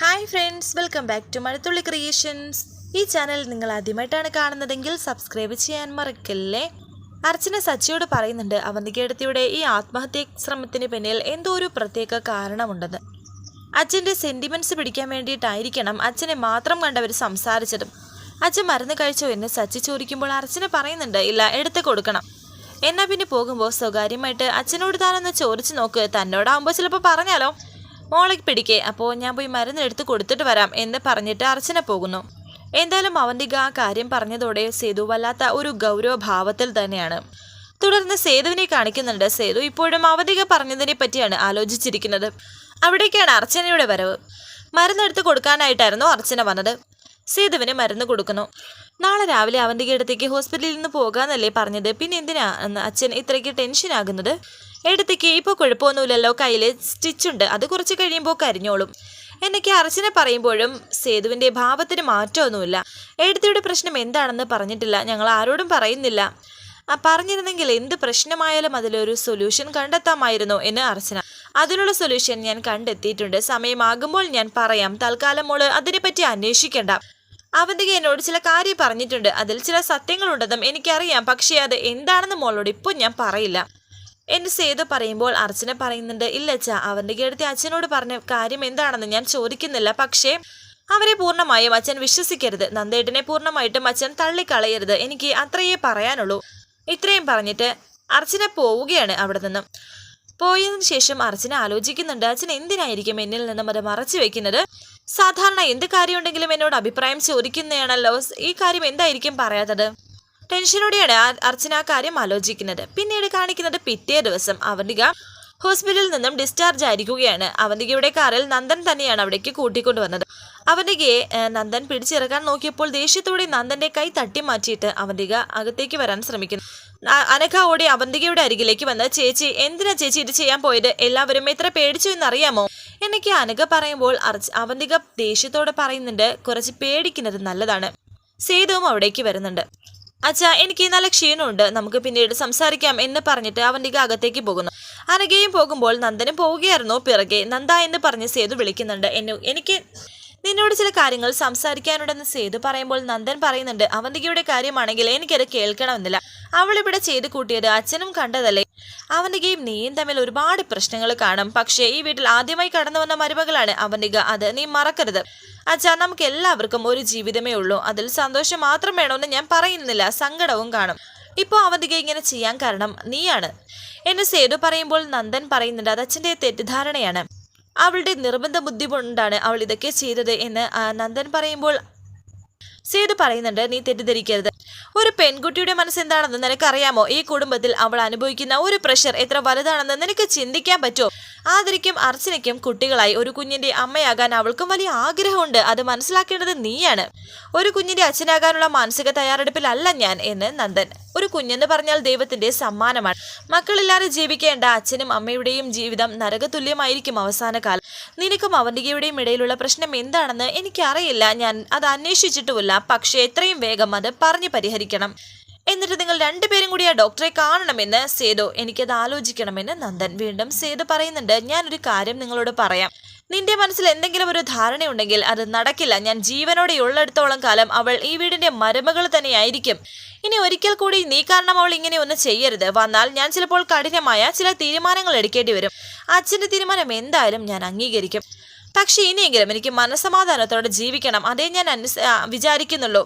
Hi friends welcome back to Mazhathulli creations ഈ channel നിങ്ങൾ ആദ്യമായിട്ടാണ് കാണുന്നതെങ്കിൽ സബ്സ്ക്രൈബ് ചെയ്യാൻ മറക്കല്ലേ? അർച്ചന സച്ചിയോട് പറയുന്നുണ്ട് അവന്തികേടത്തിയുടെ ഈ ആത്മഹത്യ ശ്രമത്തിന് പിന്നിൽ എന്തോ ഒരു പ്രത്യേക കാരണമുണ്ടെന്ന്. അച്ഛന്റെ സെന്റിമെന്റ്സ് പിടിക്കാൻ വേണ്ടിയിട്ടായിരിക്കണം അച്ഛനെ മാത്രം കണ്ടവർ സംസാരിച്ചതും. അച്ഛൻ മരുന്ന് കഴിച്ചോ എന്ന് സച്ചി ചോദിക്കുമ്പോൾ അർച്ചന പറയുന്നുണ്ട് ഇല്ല എടുത്ത് കൊടുക്കണം. എന്നാൽ പിന്നെ പോകുമ്പോൾ സ്വകാര്യമായിട്ട് അച്ഛനോട് താനൊന്ന് ചോദിച്ചു നോക്ക് തന്നോടാകുമ്പോൾ ചിലപ്പോൾ പറഞ്ഞാലോ? മോളെ പിടിക്കേ. അപ്പോൾ ഞാൻ പോയി മരുന്ന് എടുത്ത് കൊടുത്തിട്ട് വരാം എന്ന് പറഞ്ഞിട്ട് അർച്ചന പോകുന്നു. എന്തായാലും അവന്തിക ആ കാര്യം പറഞ്ഞതോടെ സേതു വല്ലാത്ത ഒരു ഗൗരവഭാവത്തിൽ തന്നെയാണ്. തുടർന്ന് സേതുവിനെ കാണിക്കുന്നുണ്ട്. സേതു ഇപ്പോഴും അവധിക പറഞ്ഞതിനെ പറ്റിയാണ് ആലോചിച്ചിരിക്കുന്നത്. അവിടേക്കാണ് അർച്ചനയുടെ വരവ്. മരുന്നെടുത്ത് കൊടുക്കാനായിട്ടായിരുന്നു അർച്ചന വന്നത്. സേതുവിന് മരുന്ന് കൊടുക്കുന്നു. നാളെ രാവിലെ അവന്തികയുടെ അടുത്തേക്ക് ഹോസ്പിറ്റലിൽ നിന്ന് പോകാന്നല്ലേ പറഞ്ഞത്? പിന്നെ എന്തിനാ? അച്ഛൻ ഇത്രയ്ക്ക് ടെൻഷൻ ആകുന്നത് എടുത്തേക്ക് ഇപ്പോൾ കുഴപ്പമൊന്നുമില്ലല്ലോ. കയ്യിൽ സ്റ്റിച്ചുണ്ട് അത് കുറച്ച് കഴിയുമ്പോൾ കരിഞ്ഞോളും. എന്നൊക്കെ അർച്ചന പറയുമ്പോഴും സേതുവിന്റെ ഭാവത്തിന് മാറ്റമൊന്നുമില്ല. എഴുത്തിയുടെ പ്രശ്നം എന്താണെന്ന് പറഞ്ഞിട്ടില്ല. ഞങ്ങൾ ആരോടും പറയുന്നില്ല. പറഞ്ഞിരുന്നെങ്കിൽ എന്ത് പ്രശ്നമായാലും അതിലൊരു സൊല്യൂഷൻ കണ്ടെത്താമായിരുന്നു എന്ന് അർച്ചന. അതിനുള്ള സൊല്യൂഷൻ ഞാൻ കണ്ടെത്തിയിട്ടുണ്ട്. സമയമാകുമ്പോൾ ഞാൻ പറയാം. തൽക്കാലം മോൾ അതിനെപ്പറ്റി അന്വേഷിക്കേണ്ട. അവന്തിക എന്നോട് ചില കാര്യം പറഞ്ഞിട്ടുണ്ട്. അതിൽ ചില സത്യങ്ങളുണ്ടെന്നും എനിക്കറിയാം. പക്ഷേ അത് എന്താണെന്ന് മോളോട് ഇപ്പോൾ ഞാൻ പറയില്ല. എന്ന് സേതു പറയുമ്പോൾ അർച്ചന പറയുന്നുണ്ട് ഇല്ലച്ച അവന്റെ കേടത്തെ അച്ഛനോട് പറഞ്ഞ കാര്യം എന്താണെന്ന് ഞാൻ ചോദിക്കുന്നില്ല. പക്ഷേ അവരെ പൂർണമായും അച്ഛൻ വിശ്വസിക്കരുത്. നന്ദേട്ടനെ പൂർണമായിട്ടും അച്ഛൻ തള്ളിക്കളയരുത്. എനിക്ക് അത്രയേ പറയാനുള്ളൂ. ഇത്രയും പറഞ്ഞിട്ട് അർച്ചന പോവുകയാണ് അവിടെ നിന്നും പോയതിനു ശേഷം അർച്ചന ആലോചിക്കുന്നുണ്ട് അച്ഛൻ എന്തിനായിരിക്കും എന്നിൽ നിന്നും അത് മറച്ചു വെക്കുന്നത്? സാധാരണ എന്ത് കാര്യമുണ്ടെങ്കിലും എന്നോട് അഭിപ്രായം ചോദിക്കുന്നതാണല്ലോ. ഈ കാര്യം എന്തായിരിക്കും പറയാത്തത്? ടെൻഷനോടെയാണ് അർച്ചന ആ കാര്യം ആലോചിക്കുന്നത്. പിന്നീട് കാണിക്കുന്നത് പിറ്റേ ദിവസം അവന്തിക ഹോസ്പിറ്റലിൽ നിന്നും ഡിസ്ചാർജ് ആയിരിക്കുകയാണ്. അവന്തികയുടെ കാറിൽ നന്ദൻ തന്നെയാണ് അവിടേക്ക് കൂട്ടിക്കൊണ്ടുവന്നത് അവന്തികയെ നന്ദൻ പിടിച്ചിറക്കാൻ നോക്കിയപ്പോൾ ദേഷ്യത്തോടെ നന്ദന്റെ കൈ തട്ടി മാറ്റിയിട്ട് അവന്തിക അകത്തേക്ക് വരാൻ ശ്രമിക്കുന്നു. അനഘ ഓടി അവന്തികയുടെ അരികിലേക്ക് വന്ന് ചേച്ചി എന്തിനാ ചേച്ചി ഇത് ചെയ്യാൻ പോയത്? എല്ലാവരും എത്ര പേടിച്ചു എന്നറിയാമോ? എന്നൊക്കെ അനഘ പറയുമ്പോൾ അവന്തിക ദേഷ്യത്തോടെ പറയുന്നുണ്ട് കുറച്ച് പേടിക്കുന്നത് നല്ലതാണ്. സേതുവും അവിടേക്ക് വരുന്നുണ്ട്. അച്ഛാ എനിക്ക് നല്ല ക്ഷീണമുണ്ട്. നമുക്ക് പിന്നീട് സംസാരിക്കാം എന്ന് പറഞ്ഞിട്ട് അവന്റെ അകത്തേക്ക് പോകുന്നു. അനഘയും പോകുമ്പോൾ നന്ദനും പോവുകയായിരുന്നു. പിറകെ നന്ദ എന്ന് പറഞ്ഞ് സേതു വിളിക്കുന്നുണ്ട്. എന്നു എനിക്ക് നിന്നോട് ചില കാര്യങ്ങൾ സംസാരിക്കാനുണ്ടെന്ന് സേതു പറയുമ്പോൾ നന്ദൻ പറയുന്നുണ്ട് അവന്തികയുടെ കാര്യമാണെങ്കിൽ എനിക്കത് കേൾക്കണമെന്നില്ല. അവൾ ഇവിടെ ചെയ്തു കൂട്ടിയത് അച്ഛനും കണ്ടതല്ലേ? അവന്തികയും നീയും തമ്മിൽ ഒരുപാട് പ്രശ്നങ്ങൾ കാണും. പക്ഷേ ഈ വീട്ടിൽ ആദ്യമായി കടന്നു വന്ന മരുമകളാണ് അവന്തിക. അത് നീ മറക്കരുത്. അച്ഛാ നമുക്ക് എല്ലാവർക്കും ഒരു ജീവിതമേ ഉള്ളൂ. അതിൽ സന്തോഷം മാത്രം വേണമെന്ന് ഞാൻ പറയുന്നില്ല. സങ്കടവും കാണും. ഇപ്പോൾ അവന്തിക ഇങ്ങനെ ചെയ്യാൻ കാരണം നീയാണ്. എന്ന് സേതു പറയുമ്പോൾ നന്ദൻ പറയുന്നുണ്ട് അത് അച്ഛന്റെ തെറ്റിദ്ധാരണയാണ്. അവളുടെ നിർബന്ധ ബുദ്ധി കൊണ്ടാണ് അവൾ ഇതൊക്കെ ചെയ്തത് എന്ന് നന്ദൻ പറയുമ്പോൾ സേതു പറയുന്നുണ്ട് നീ തെറ്റിദ്ധരിക്കരുത്. ഒരു പെൺകുട്ടിയുടെ മനസ്സ് എന്താണെന്ന് നിനക്കറിയാമോ? ഈ കുടുംബത്തിൽ അവൾ അനുഭവിക്കുന്ന ഒരു പ്രഷർ എത്ര വലുതാണെന്ന് നിനക്ക് ചിന്തിക്കാൻ പറ്റുമോ? ആദരിക്കും അർച്ചനയ്ക്കും കുട്ടികളായി ഒരു കുഞ്ഞിന്റെ അമ്മയാകാൻ അവൾക്കും വലിയ ആഗ്രഹമുണ്ട്. അത് മനസ്സിലാക്കേണ്ടത് നീയാണ്. ഒരു കുഞ്ഞിന്റെ അച്ഛനാകാനുള്ള മാനസിക തയ്യാറെടുപ്പിലല്ല ഞാൻ എന്ന് നന്ദൻ. ഒരു കുഞ്ഞെന്ന് പറഞ്ഞാൽ ദൈവത്തിന്റെ സമ്മാനമാണ്. മക്കളില്ലാതെ ജീവിക്കേണ്ട അച്ഛനും അമ്മയുടെയും ജീവിതം നരകതുല്യമായിരിക്കും അവസാന കാലം. നിനക്കും അവന്തികയുടെയും ഇടയിലുള്ള പ്രശ്നം എന്താണെന്ന് എനിക്കറിയില്ല. ഞാൻ അത് അന്വേഷിച്ചിട്ടുമില്ല. പക്ഷേ എത്രയും വേഗം അത് പറഞ്ഞു പരിഹരിക്കണം. എന്നിട്ട് നിങ്ങൾ രണ്ടുപേരും കൂടി ആ ഡോക്ടറെ കാണണമെന്ന് സേതു എനിക്കത് ആലോചിക്കണമെന്ന് നന്ദൻ വീണ്ടും സേതു പറയുന്നുണ്ട്. ഞാനൊരു കാര്യം നിങ്ങളോട് പറയാം. നിന്റെ മനസ്സിൽ എന്തെങ്കിലും ഒരു ധാരണയുണ്ടെങ്കിൽ അത് നടക്കില്ല. ഞാൻ ജീവനോടെ ഉള്ളിടത്തോളം കാലം അവൾ ഈ വീടിന്റെ മരുമകൾ തന്നെയായിരിക്കും. ഇനി ഒരിക്കൽ കൂടി നീ കാരണം അവൾ ഇങ്ങനെ ഒന്നും ചെയ്യരുത്. വന്നാൽ ഞാൻ ചിലപ്പോൾ കഠിനമായ ചില തീരുമാനങ്ങൾ എടുക്കേണ്ടി വരും. അച്ഛന്റെ തീരുമാനം എന്തായാലും ഞാൻ അംഗീകരിക്കും. പക്ഷെ ഇനിയെങ്കിലും എനിക്ക് മനസമാധാനത്തോടെ ജീവിക്കണം. അതേ ഞാൻ അനുസ വിചാരിക്കുന്നുള്ളൂ.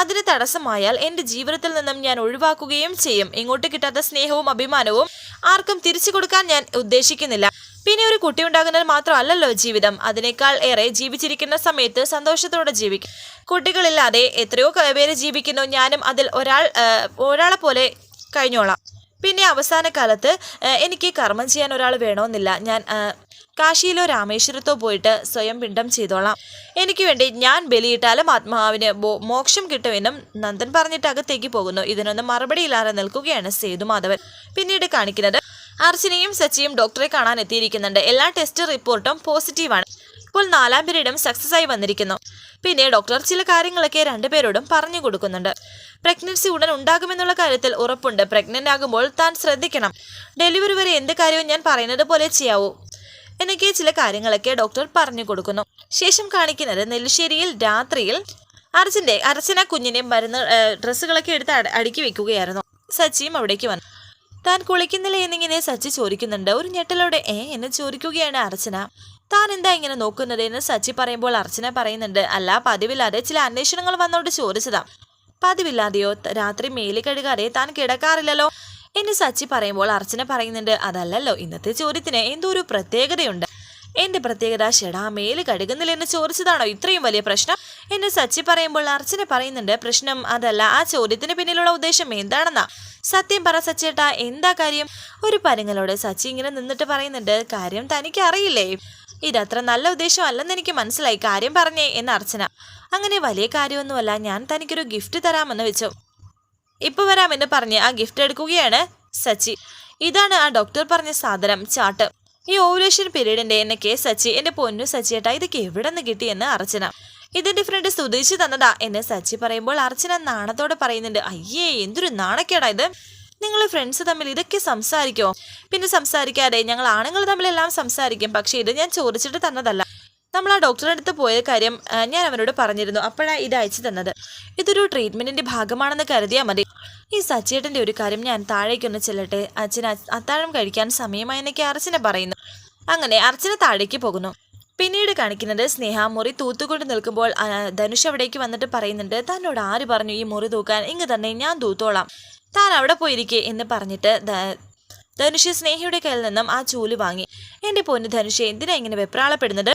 അതിന് തടസ്സമായാൽ എന്റെ ജീവിതത്തിൽ നിന്നും ഞാൻ ഒഴിവാക്കുകയും ചെയ്യും. ഇങ്ങോട്ട് കിട്ടാത്ത സ്നേഹവും അഭിമാനവും ആർക്കും തിരിച്ചു കൊടുക്കാൻ ഞാൻ ഉദ്ദേശിക്കുന്നില്ല. പിന്നെ ഒരു കുട്ടി ഉണ്ടാകുന്നത് മാത്രമല്ലല്ലോ ജീവിതം. അതിനേക്കാൾ ഏറെ ജീവിച്ചിരിക്കുന്ന സമയത്ത് സന്തോഷത്തോടെ ജീവിക്കും. കുട്ടികളില്ലാതെ എത്രയോ പേര് ജീവിക്കുന്നു. ഞാനും അതിൽ ഒരാൾ ഒരാളെ പോലെ കഴിഞ്ഞോളാം. പിന്നെ അവസാന കാലത്ത് എനിക്ക് കർമ്മം ചെയ്യാൻ ഒരാൾ വേണമെന്നില്ല. ഞാൻ കാശിയിലോ രാമേശ്വരത്തോ പോയിട്ട് സ്വയം പിണ്ടം ചെയ്തോളാം. എനിക്ക് വേണ്ടി ഞാൻ ബലിയിട്ടാലും ആത്മാവിന് മോക്ഷം കിട്ടുമെന്നും നന്ദൻ പറഞ്ഞിട്ട് അകത്തേക്ക് പോകുന്നു. ഇതിനൊന്നും മറുപടിയില്ലാതെ നിൽക്കുകയാണ് സേതുമാധവൻ പിന്നീട് കാണിക്കുന്നത് അർച്ചനയും സച്ചിയും ഡോക്ടറെ കാണാൻ എത്തിയിരിക്കുന്നുണ്ട്. എല്ലാ ടെസ്റ്റ് റിപ്പോർട്ടും പോസിറ്റീവാണ് ഇപ്പോൾ നാലാം പീരീഡും സക്സസ് ആയി വന്നിരിക്കുന്നു. പിന്നെ ഡോക്ടർ ചില കാര്യങ്ങളൊക്കെ രണ്ടുപേരോടും പറഞ്ഞു കൊടുക്കുന്നുണ്ട്. പ്രഗ്നൻസി ഉടൻ ഉണ്ടാകുമെന്നുള്ള കാര്യത്തിൽ ഉറപ്പുണ്ട്. പ്രഗ്നന്റ് ആകുമ്പോൾ താൻ ശ്രദ്ധിക്കണം. ഡെലിവറി വരെ എന്ത് കാര്യവും ഞാൻ പറയുന്നത് പോലെ ചെയ്യാവൂ. എന്നൊക്കെ ചില കാര്യങ്ങളൊക്കെ ഡോക്ടർ പറഞ്ഞു കൊടുക്കുന്നു. ശേഷം കാണിക്കുന്നത് നെല്ലിശ്ശേരിയിൽ രാത്രിയിൽ അർജന്റെ അർച്ചന കുഞ്ഞിനെ മരുന്ന് ഡ്രസ്സുകളൊക്കെ എടുത്ത് അട- അടുക്കി വെക്കുകയായിരുന്നു. സച്ചിയും അവിടേക്ക് വന്നു. താൻ കുളിക്കുന്നില്ല എന്നിങ്ങനെ സച്ചി ചോദിക്കുന്നുണ്ട്. ഒരു ഞെട്ടലോടെ ഏ എന്ന് ചോദിക്കുകയാണ് അർച്ചന. താൻ എന്താ ഇങ്ങനെ നോക്കുന്നത്? എന്ന് സച്ചി പറയുമ്പോൾ അർച്ചന പറയുന്നുണ്ട് അല്ല പതിവില്ലാതെ ചില അന്വേഷണങ്ങൾ വന്നോണ്ട് ചോദിച്ചതാ. പതിവില്ലാതെയോ? രാത്രി മേലി കഴുകാതെ താൻ കിടക്കാറില്ലല്ലോ. എന്ന് സച്ചി പറയുമ്പോൾ അർച്ചന പറയുന്നുണ്ട് അതല്ലല്ലോ ഇന്നത്തെ ചോദ്യത്തിന് എന്തോ ഒരു പ്രത്യേകതയുണ്ട്. എന്റെ പ്രത്യേകത ഷെടാ മേൽ കഴുകുന്നില്ല എന്ന് ചോദിച്ചതാണോ? ഇത്രയും വലിയ പ്രശ്നം? എന്ന് സച്ചി പറയുമ്പോൾ അർച്ചന പറയുന്നുണ്ട് പ്രശ്നം അതല്ല ആ ചോദ്യത്തിന് പിന്നിലുള്ള ഉദ്ദേശം എന്താണെന്നാ? സത്യം പറ സച്ചേട്ടാ എന്താ കാര്യം? ഒരു പരങ്ങളോട് സച്ചി ഇങ്ങനെ നിന്നിട്ട് പറയുന്നുണ്ട് കാര്യം തനിക്ക് അറിയില്ലേ? ഇതത്ര നല്ല ഉദ്ദേശം അല്ലെന്ന് എനിക്ക് മനസ്സിലായി കാര്യം പറഞ്ഞേ എന്ന് അർച്ചന. അങ്ങനെ വലിയ കാര്യമൊന്നുമല്ല ഞാൻ തനിക്കൊരു ഗിഫ്റ്റ് തരാമെന്ന് വെച്ചു. ഇപ്പൊ വരാമെന്ന് പറഞ്ഞ് ആ ഗിഫ്റ്റ് എടുക്കുകയാണ് സച്ചി. ഇതാണ് ആ ഡോക്ടർ പറഞ്ഞ സാധനം ചാട്ട്. ഈ ഓവുലേഷൻ പീരീഡിന്റെ എന്നൊക്കെ സച്ചി എന്റെ പൊന്നു സച്ചിയേട്ടാ ഇതൊക്കെ എവിടെ നിന്ന് കിട്ടിയെന്ന് അർച്ചന. ഇതിന്റെ ഫ്രണ്ട് സ്തുതിച്ചു തന്നതാ എന്ന് സച്ചി പറയുമ്പോൾ അർച്ചന നാണത്തോടെ പറയുന്നുണ്ട് അയ്യേ എന്തൊരു നാണക്കേടാ ഇത്. നിങ്ങൾ ഫ്രണ്ട്സ് തമ്മിൽ ഇതൊക്കെ സംസാരിക്കോ. പിന്നെ സംസാരിക്കാതെ ഞങ്ങൾ ആണുങ്ങൾ തമ്മിലെല്ലാം സംസാരിക്കും പക്ഷെ ഇത് ഞാൻ ചോദിച്ചിട്ട് തന്നതല്ല. നമ്മൾ ആ ഡോക്ടറെ അടുത്ത് പോയ കാര്യം ഞാൻ അവനോട് പറഞ്ഞിരുന്നു. അപ്പോഴാണ് ഇത് അയച്ചു തന്നത്. ഇതൊരു ട്രീറ്റ്മെന്റിന്റെ ഭാഗമാണെന്ന് കരുതിയാൽ മതി. ഈ സച്ചേട്ടന്റെ ഒരു കാര്യം ഞാൻ താഴേക്കൊന്ന് ചെല്ലട്ടെ. അച്ഛൻ അത്താഴം കഴിക്കാൻ സമയമായി എന്നൊക്കെ അർച്ചന പറയുന്നു. അങ്ങനെ അർച്ചന താഴേക്ക് പോകുന്നു. പിന്നീട് കാണിക്കുന്നത് സ്നേഹ മുറി തൂത്തുകൊണ്ട് നിൽക്കുമ്പോൾ ധനുഷ് അവിടേക്ക് വന്നിട്ട് പറയുന്നുണ്ട് തന്നോട് ആര് പറഞ്ഞു ഈ മുറി തൂക്കാൻ? ഇങ്ങ് തന്നെ ഞാൻ തൂത്തോളാം. താൻ അവിടെ പോയിരിക്കേ എന്ന് പറഞ്ഞിട്ട് ധനുഷ് സ്നേഹിയുടെ കയ്യിൽ നിന്നും ആ ചൂൽ വാങ്ങി. എന്റെ പൊന്ന് ധനുഷ് എന്തിനാ ഇങ്ങനെ വെപ്രാളപ്പെടുന്നത്?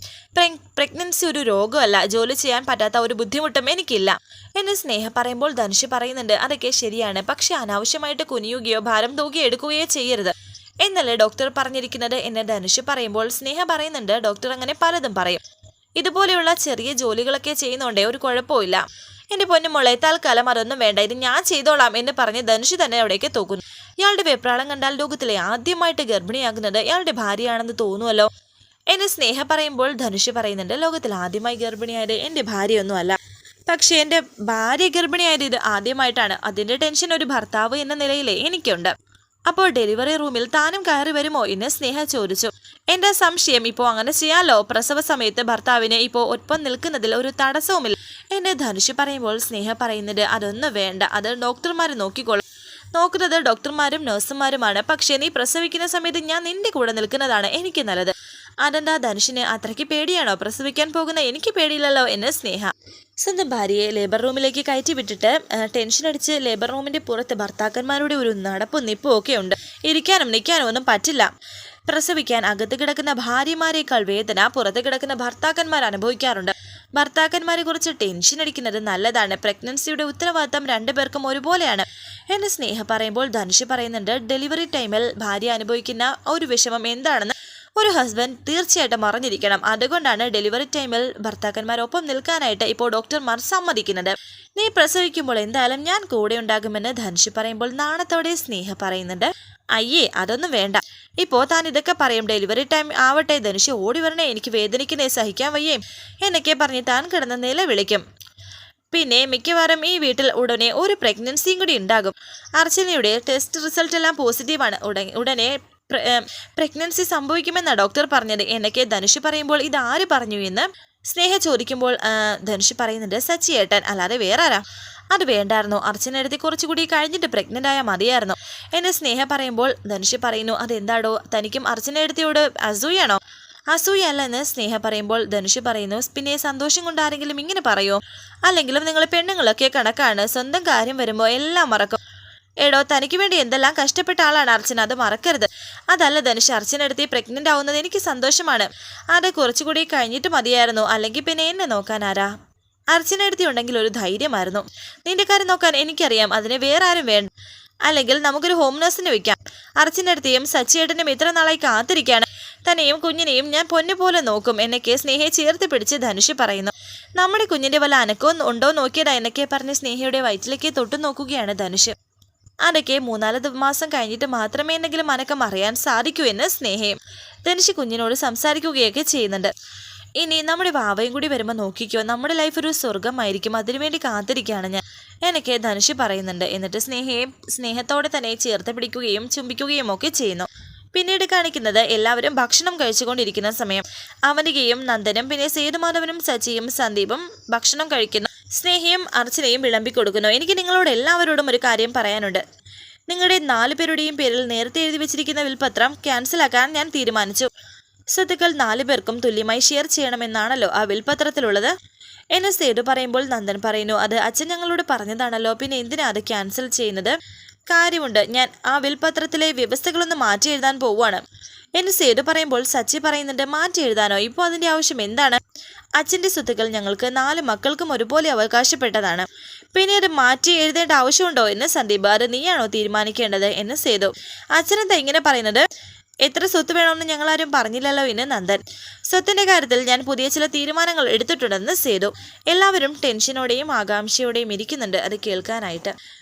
പ്രഗ്നൻസി ഒരു രോഗമല്ല. ജോലി ചെയ്യാൻ പറ്റാത്ത ഒരു ബുദ്ധിമുട്ടും എനിക്കില്ല. എന്ന് സ്നേഹ പറയുമ്പോൾ ധനുഷ് പറയുന്നുണ്ട് അതൊക്കെ ശരിയാണ്. പക്ഷെ അനാവശ്യമായിട്ട് കുനിയുകയോ ഭാരം തൂകിയോ എടുക്കുകയോ ചെയ്യരുത്. എന്നല്ലേ ഡോക്ടർ പറഞ്ഞിരിക്കുന്നത് എന്ന് ധനുഷ് പറയുമ്പോൾ സ്നേഹ പറയുന്നുണ്ട് ഡോക്ടർ അങ്ങനെ പലതും പറയും. ഇതുപോലെയുള്ള ചെറിയ ജോലികളൊക്കെ ചെയ്യുന്നോണ്ടേ ഒരു കുഴപ്പമില്ല എന്റെ പൊന്നുമോളെ തൽക്കാലം അതൊന്നും വേണ്ട. ഇത് ഞാൻ ചെയ്തോളാം എന്ന് പറഞ്ഞ് ധനുഷ് തന്നെ അവിടേക്ക് തോക്കുന്നു. ഇയാളുടെ വെപ്രാളം കണ്ടാൽ ലോകത്തിലെ ആദ്യമായിട്ട് ഗർഭിണിയാകുന്നത് ഇയാളുടെ ഭാര്യയാണെന്ന് തോന്നുമല്ലോ എന്നെ സ്നേഹ പറയുമ്പോൾ ധനുഷ് പറയുന്നുണ്ട് ലോകത്തിൽ ആദ്യമായി ഗർഭിണിയായത് എന്റെ ഭാര്യയൊന്നുമല്ല. പക്ഷേ എന്റെ ഭാര്യ ഗർഭിണിയായത് ഇത് ആദ്യമായിട്ടാണ്. അതിന്റെ ടെൻഷൻ ഒരു ഭർത്താവ് എന്ന നിലയിലേ എനിക്കുണ്ട്. അപ്പോൾ ഡെലിവറി റൂമിൽ താനും കയറി വരുമോ എന്ന് സ്നേഹ ചോദിച്ചു. എന്റെ സംശയം ഇപ്പോ അങ്ങനെ ചെയ്യാലോ? പ്രസവ സമയത്ത് ഭർത്താവിന് ഇപ്പോ ഒപ്പം നിൽക്കുന്നതിൽ ഒരു തടസ്സവുമില്ല. എന്നെ ധനുഷ് പറയുമ്പോൾ സ്നേഹ പറയുന്നത് അതൊന്നും വേണ്ട. അത് ഡോക്ടർമാർ നോക്കിക്കോളും. നോക്കുന്നത് ഡോക്ടർമാരും നഴ്സുമാരുമാണ്. പക്ഷേ നീ പ്രസവിക്കുന്ന സമയത്ത് ഞാൻ നിന്റെ കൂടെ നിൽക്കുന്നതാണ് എനിക്ക് നല്ലത്. അതെന്താ ധനുഷിന് അത്രയ്ക്ക് പേടിയാണോ? പ്രസവിക്കാൻ പോകുന്ന എനിക്ക് പേടിയില്ലല്ലോ എന്ന് സ്നേഹ. സ്വന്തം ഭാര്യയെ ലേബർ റൂമിലേക്ക് കയറ്റി വിട്ടിട്ട് ടെൻഷൻ അടിച്ച് ലേബർ റൂമിന്റെ പുറത്ത് ഭർത്താക്കന്മാരുടെ ഒരു നടപ്പും നിപ്പും ഒക്കെ ഉണ്ട്. ഇരിക്കാനും നിൽക്കാനും ഒന്നും പറ്റില്ല. പ്രസവിക്കാൻ അകത്ത് കിടക്കുന്ന ഭാര്യമാരെക്കാൾ വേദന പുറത്ത് കിടക്കുന്ന ഭർത്താക്കന്മാർ അനുഭവിക്കാറുണ്ട്. ഭർത്താക്കന്മാരെ കുറിച്ച് ടെൻഷൻ അടിക്കുന്നത് നല്ലതാണ്. പ്രഗ്നൻസിയുടെ ഉത്തരവാദിത്തം രണ്ടുപേർക്കും ഒരുപോലെയാണ് എന്ന് സ്നേഹ പറയുമ്പോൾ ധനുഷ് പറയുന്നുണ്ട് ഡെലിവറി ടൈമിൽ ഭാര്യ അനുഭവിക്കുന്ന ഒരു വിഷമം എന്താണെന്ന് ഒരു ഹസ്ബൻഡ് തീർച്ചയായിട്ടും അറിഞ്ഞിരിക്കണം. അതുകൊണ്ടാണ് ഡെലിവറി ടൈമിൽ ഭർത്താക്കന്മാരൊപ്പം നിൽക്കാനായിട്ട് ഇപ്പോൾ ഡോക്ടർമാർ സമ്മതിക്കുന്നത്. നീ പ്രസവിക്കുമ്പോൾ എന്തായാലും ഞാൻ കൂടെ ഉണ്ടാകുമെന്ന് ധനുഷ് പറയുമ്പോൾ നാണത്തോടെ സ്നേഹ പറയുന്നുണ്ട്. അയ്യേ അതൊന്നും വേണ്ട. ഇപ്പോൾ താൻ ഇതൊക്കെ പറയും. ഡെലിവറി ടൈം ആവട്ടെ ധനുഷ് ഓടി വരണേ എനിക്ക് വേദനിക്കുന്നേ സഹിക്കാൻ വയ്യേ എന്നൊക്കെ പറഞ്ഞ് താൻ കിടന്ന നില വിളിക്കും പിന്നെ മിക്കവാറും ഈ വീട്ടിൽ ഉടനെ ഒരു പ്രഗ്നൻസിയും കൂടി ഉണ്ടാകും. അർച്ചനയുടെ ടെസ്റ്റ് റിസൾട്ട് എല്ലാം പോസിറ്റീവാണ് ഉടനെ പ്രഗ്നൻസി സംഭവിക്കുമെന്നാണ് ഡോക്ടർ പറഞ്ഞത്. എന്നൊക്കെ ധനുഷ് പറയുമ്പോൾ ഇത് ആര് പറഞ്ഞു എന്ന് സ്നേഹ ചോദിക്കുമ്പോൾ ധനുഷ് പറയുന്നുണ്ട് സച്ചി ഏട്ടൻ അല്ലാതെ വേറെ ആരാ അത് വേണ്ടായിരുന്നു. അർച്ചനെടുത്ത് കുറച്ചുകൂടി കഴിഞ്ഞിട്ട് പ്രഗ്നന്റ് ആയാൽ മതിയായിരുന്നു. എന്നെ സ്നേഹ പറയുമ്പോൾ ധനുഷ് പറയുന്നു അതെന്താടോ? തനിക്കും അർച്ചനെടുത്തിയോട് അസൂയാണോ? അസൂയല്ല എന്ന് സ്നേഹ പറയുമ്പോൾ ധനുഷ് പറയുന്നു പിന്നെ സന്തോഷം കൊണ്ട് ആരെങ്കിലും ഇങ്ങനെ പറയോ? അല്ലെങ്കിലും നിങ്ങൾ പെണ്ണുങ്ങളൊക്കെ കണക്കാണ്. സ്വന്തം കാര്യം വരുമ്പോൾ എല്ലാം മറക്കും. എടോ തനിക്ക് വേണ്ടി എന്തെല്ലാം കഷ്ടപ്പെട്ട ആളാണ് അർച്ചന. അത് മറക്കരുത്. അതല്ല ധനുഷ് അർച്ചന എടുത്ത് പ്രഗ്നന്റ് ആവുന്നത് എനിക്ക് സന്തോഷമാണ്. അത് കുറച്ചുകൂടി കഴിഞ്ഞിട്ട് മതിയായിരുന്നു. അല്ലെങ്കിൽ പിന്നെ എന്നെ നോക്കാൻ ആരാ? അർച്ചന എടുത്തി ഉണ്ടെങ്കിൽ ഒരു ധൈര്യമായിരുന്നു. നിന്റെ കാര്യം നോക്കാൻ എനിക്കറിയാം. അതിനെ വേറെ ആരും വേണ്ട. അല്ലെങ്കിൽ നമുക്കൊരു ഹോം നഴ്സിനെ വെക്കാം. അർച്ചനടുത്തെയും സച്ചിയേട്ടനും ഇത്ര നാളായി കാത്തിരിക്കുകയാണ്. തന്നെയും കുഞ്ഞിനെയും ഞാൻ പൊന്നു പോലെ നോക്കും. എന്നൊക്കെ സ്നേഹയെ ചേർത്ത് പിടിച്ച് ധനുഷ് പറയുന്നു. നമ്മുടെ കുഞ്ഞിന്റെ വല്ല അനക്കവും ഉണ്ടോ? നോക്കിയതാ എന്നൊക്കെ പറഞ്ഞ് സ്നേഹയുടെ വയറ്റിലേക്ക് തൊട്ടു നോക്കുകയാണ് ധനുഷ്. അതൊക്കെ മൂന്നാൽ മാസം കഴിഞ്ഞിട്ട് മാത്രമേ എന്തെങ്കിലും അനക്കം അറിയാൻ സാധിക്കൂ എന്ന് സ്നേഹയും ധനുഷ് കുഞ്ഞിനോട് സംസാരിക്കുകയൊക്കെ ചെയ്യുന്നുണ്ട്. ഇനി നമ്മുടെ വാവയും കൂടി വരുമ്പോൾ നോക്കിക്കോ നമ്മുടെ ലൈഫ് ഒരു സ്വർഗമായിരിക്കും അതിനുവേണ്ടി കാത്തിരിക്കുകയാണ് ഞാൻ എനിക്ക് ധനുഷ് പറയുന്നുണ്ട്. എന്നിട്ട് സ്നേഹയെ സ്നേഹത്തോടെ തന്നെ ചേർത്ത് പിടിക്കുകയും ചുംബിക്കുകയും ഒക്കെ ചെയ്യുന്നു. പിന്നീട് കാണിക്കുന്നത് എല്ലാവരും ഭക്ഷണം കഴിച്ചുകൊണ്ടിരിക്കുന്ന സമയം. അവനികയും നന്ദനും പിന്നെ സേതുമാധവനും സച്ചിയും സന്ദീപും ഭക്ഷണം കഴിക്കുന്നു. സ്നേഹയും അർച്ചനയും വിളമ്പി കൊടുക്കുന്നു. എനിക്ക് നിങ്ങളോട് എല്ലാവരോടും ഒരു കാര്യം പറയാനുണ്ട്. നിങ്ങളുടെ നാലു പേരുടെയും പേരിൽ നേരത്തെ എഴുതി വെച്ചിരിക്കുന്ന വിൽപത്രം ക്യാൻസലാക്കാൻ ഞാൻ തീരുമാനിച്ചു. സ്വത്തുക്കൾ നാലു പേർക്കും തുല്യമായി ഷെയർ ചെയ്യണമെന്നാണല്ലോ ആ വിൽപത്രത്തിലുള്ളത്. എന്നെ സേതു പറയുമ്പോൾ നന്ദൻ പറയുന്നു അത് അച്ഛൻ ഞങ്ങളോട് പറഞ്ഞതാണല്ലോ. പിന്നെ എന്തിനാ അത് ക്യാൻസൽ ചെയ്യുന്നത്? കാര്യമുണ്ട്. ഞാൻ ആ വിൽപത്രത്തിലെ വ്യവസ്ഥകളൊന്ന് മാറ്റി എഴുതാൻ പോവുകയാണ്. എന്ന് സേതു പറയുമ്പോൾ സച്ചി പറയുന്നുണ്ട് മാറ്റി എഴുതാനോ? ഇപ്പോൾ അതിന്റെ ആവശ്യം എന്താണ്? അച്ഛന്റെ സ്വത്തുക്കൾ ഞങ്ങൾക്ക് നാല് മക്കൾക്കും ഒരുപോലെ അവകാശപ്പെട്ടതാണ്. പിന്നെ അത് മാറ്റി എഴുതേണ്ട ആവശ്യമുണ്ടോ? എന്ന് സന്ദീപ് അത് നീയാണോ തീരുമാനിക്കേണ്ടത്? എന്ന് സേതു അച്ഛനെന്താ ഇങ്ങനെ പറയുന്നത്? എത്ര സ്വത്ത് വേണമെന്ന് ഞങ്ങളാരും പറഞ്ഞില്ലല്ലോ? എന്ന് നന്ദൻ സ്വത്തിന്റെ കാര്യത്തിൽ ഞാൻ പുതിയ ചില തീരുമാനങ്ങൾ എടുത്തിട്ടുണ്ടെന്ന് സേതു. എല്ലാവരും ടെൻഷനോടെയും ആകാംക്ഷയോടെയും ഇരിക്കുന്നുണ്ട്. അത് കേൾക്കാനായിട്ട്.